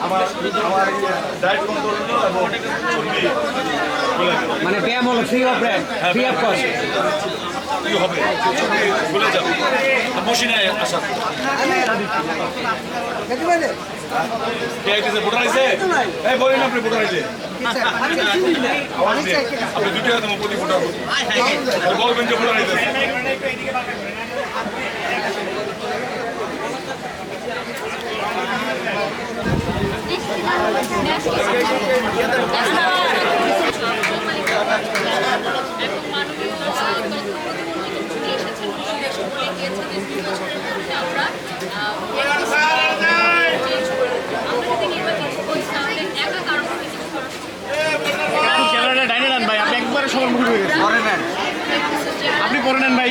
আমার আমার diet control এবং চর্বি মানে ব্যায়াম হলো free of brand free of cost কি হবে চর্বি গলে যাবে। মশিনে আসা ভোটার আইছে? এই বলেন আপনি ভোটার আপনি দুটো তোমার প্রতি ভোটার বলবেন যে ভোটার আইতেছে ক্যামেরাটা ডাইনে নেন ভাই আপনি করে নেন। ভাই।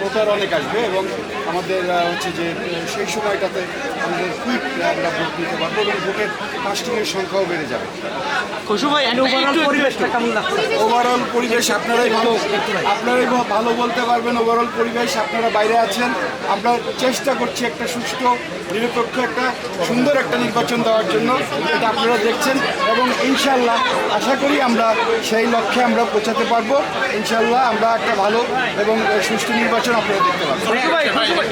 ভোটার অনেক আসবে এবং আমাদের হচ্ছে যে সেই সময়টাতে আমাদের কুইক আমরা ভোট দিতে পারব এবং ভোটের কাস্টিংয়ের সংখ্যাও বেড়ে যাবে। ওভারঅল পরিবেশটা কেমন লাগছে ওভারঅল পরিবেশ আপনারাই ভালো আপনারাই ভালো বলতে পারবেন। ওভারঅল পরিবেশ আপনারা বাইরে আছেন। আমরা চেষ্টা করছি একটা সুষ্ঠু নিরপেক্ষ একটা সুন্দর একটা নির্বাচন দেওয়ার জন্য। এটা আপনারা দেখছেন এবং ইনশাল্লাহ আশা করি আমরা সেই লক্ষ্যে আমরা পৌঁছাতে পারব। ইনশাল্লাহ আমরা একটা ভালো এবং সুষ্ঠু নির্বাচন আপনারা দেখতে ভাই খুশু ভাই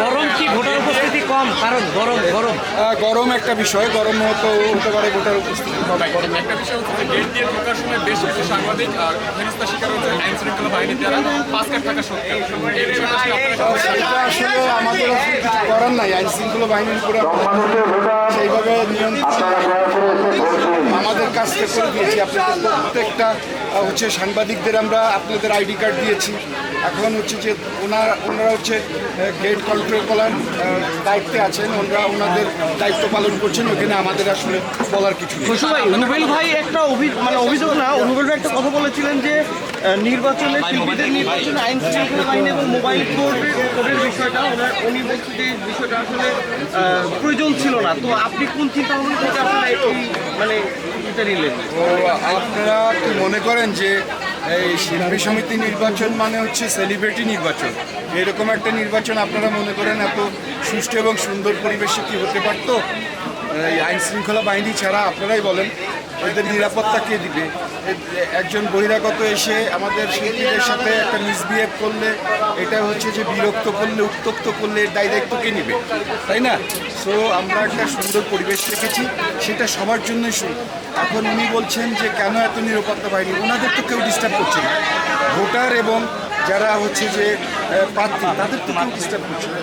গরম কি ভোটার উপস্থিতি কম? কারণ গরম গরম। গরম একটা বিষয় গরম হতে হতে পারে ভোটার উপস্থিতি গরম একটা বিষয় হচ্ছে গেট দিয়ে ঢোকার সময় বেশ কিছু সাংবাদিক আর হেনস্থা শিকার হচ্ছে আইন শৃঙ্খলা বাহিনীর দ্বারা পাস থাকা সত্ত্বেও। সেটা আসলে আমাদের কিছু করার নাই আইন শৃঙ্খলা বাহিনীর উপরে সেইভাবে নিয়ন্ত্রণ কাজটা করে দিয়েছি আপনাদের প্রত্যেকটা হচ্ছে সাংবাদিকদের আমরা আপনাদের আইডি কার্ড দিয়েছি। এখন হচ্ছে যে ওনারা ওনারা হচ্ছে গেট কন্ট্রোল করার দায়িত্বে আছেন। ওনারা ওনাদের দায়িত্ব পালন করছেন, ওখানে আমাদের আসলে বলার কিছু নেই। ভাই ভাই একটা অভিযোগ মানে অভিযোগ না অনুবেল ভাই একটা কথা বলেছিলেন যে নির্বাচনে শিল্পীদের নির্বাচনে আইন শৃঙ্খলা বাহিনী এবং মোবাইল কোর্টের কোর্টের বিষয়টা ওনার উনি বলছেন যে বিষয়টা আসলে প্রয়োজন ছিল না। তো আপনি কোন চিন্তা ভাবনা থেকে আপনারা এই মানে এটা নিলেন? আপনারা কি মনে করেন যে এই শিল্পী সমিতি নির্বাচন মানে হচ্ছে সেলিব্রিটি নির্বাচন? এরকম একটা নির্বাচন আপনারা মনে করেন এত সুষ্ঠু এবং সুন্দর পরিবেশে কি হতে পারতো? আইন শৃঙ্খলা বাহিনী ছাড়া আপনারাই বলেন এদের নিরাপত্তা কে দিবে? একজন বহিরাগত এসে আমাদের শিল্পীদের সাথে একটা মিসবিহেভ করলে, এটা হচ্ছে যে বিরক্ত করলে, উত্তপ্ত করলে এর দায় দায়িত্ব কে নিবে? তাই না? সো আমরা একটা সুন্দর পরিবেশ রেখেছি, সেটা সবার জন্যই এখন উনি বলছেন যে, কেন এত নিরাপত্তা বাহিনী? ওনাদের তো কেউ ডিস্টার্ব করছে না। ভোটার এবং যারা হচ্ছে যে প্রার্থী, তাদের তো কেউ ডিস্টার্ব করছে না।